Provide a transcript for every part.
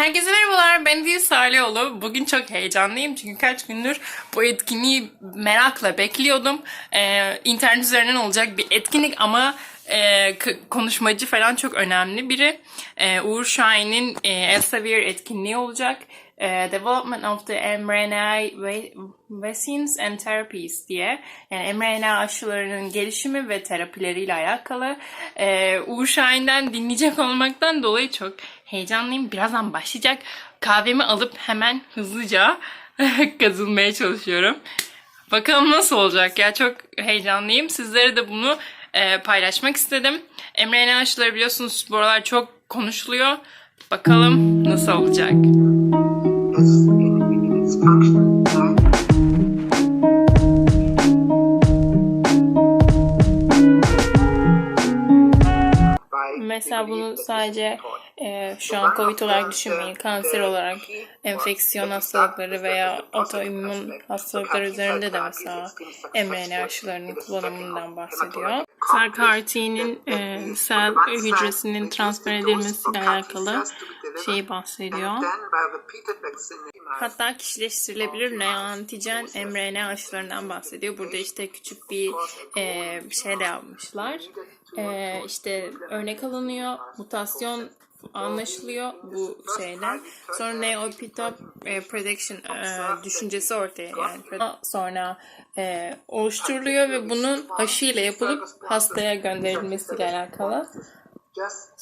Herkese merhabalar, ben Dil Salihoğlu. Bugün çok heyecanlıyım çünkü kaç gündür bu etkinliği merakla bekliyordum. Ee, internet üzerinden olacak bir etkinlik ama e, konuşmacı falan çok önemli biri. Ee, Uğur Şahin'in e, Elsevier etkinliği olacak. Ee, Development of the mRNA va- Vaccines and Therapies diye. Yani mRNA aşılarının gelişimi ve terapileriyle alakalı. Ee, Uğur Şahin'den dinleyecek olmaktan dolayı çok heyecanlıyım. Birazdan başlayacak. Kahvemi alıp hemen hızlıca kazılmaya çalışıyorum. Bakalım nasıl olacak ya çok heyecanlıyım. Sizlere de bunu e, paylaşmak istedim. mRNA aşıları biliyorsunuz bu aralar çok konuşuluyor. Bakalım nasıl olacak. Mesela bunu sadece e, şu an Covid olarak düşünmeyin. Kanser olarak, enfeksiyon hastalıkları veya otoimmün hastalıklar üzerinde de mesela mRNA aşılarının kullanımından bahsediyor. Sel CAR-T'nin e, sel hücresinin transfer edilmesiyle alakalı şeyi bahsediyor. Hatta kişileştirilebilir neoantijen mRNA aşılarından bahsediyor. Burada işte küçük bir e, şey de yapmışlar. E, işte örnek alınıyor, mutasyon anlaşılıyor bu şeyden. Sonra neoepitop e, prediction e, düşüncesi ortaya yani sonra e, oluşturuluyor ve bunun aşıyla yapılıp hastaya gönderilmesiyle alakalı.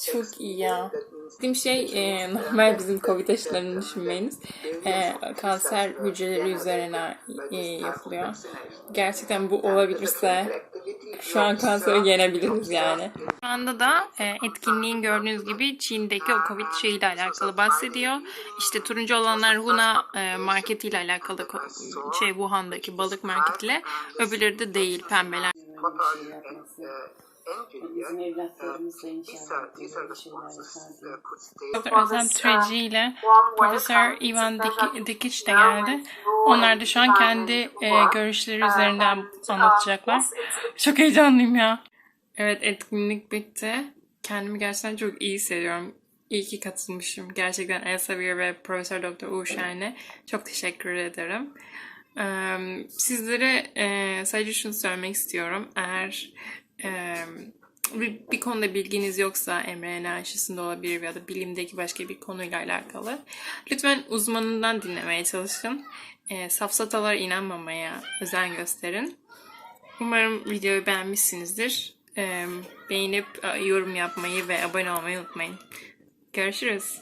Çok iyi ya. Dediğim şey e, normal bizim Covid aşılarını düşünmeyiniz. E, kanser hücreleri üzerine e, yapılıyor. Gerçekten bu olabilirse şu an kanseri yenebiliriz yani. Şu anda da e, etkinliğin gördüğünüz gibi Çin'deki o Covid şeyiyle alakalı bahsediyor. İşte turuncu olanlar Huna e, marketiyle alakalı şey Wuhan'daki balık marketiyle. Öbürleri de değil pembeler. Bizim evlatlarımız da inşallah böyle şeyler Dr. Özlem Treci ile Profesör Ivan Dik- Dikic de geldi. Onlar da şu an kendi e, görüşleri üzerinden anlatacaklar. Çok heyecanlıyım ya. Evet etkinlik bitti. Kendimi gerçekten çok iyi hissediyorum. İyi ki katılmışım. Gerçekten Elsevier ve Profesör Doktor Uğur Şahin'e çok teşekkür ederim. Sizlere e, sadece şunu söylemek istiyorum. Eğer bir, konuda bilginiz yoksa mRNA aşısında olabilir ya da bilimdeki başka bir konuyla alakalı. Lütfen uzmanından dinlemeye çalışın. E, safsatalara inanmamaya özen gösterin. Umarım videoyu beğenmişsinizdir. Beğenip e, yorum yapmayı ve abone olmayı unutmayın. Görüşürüz.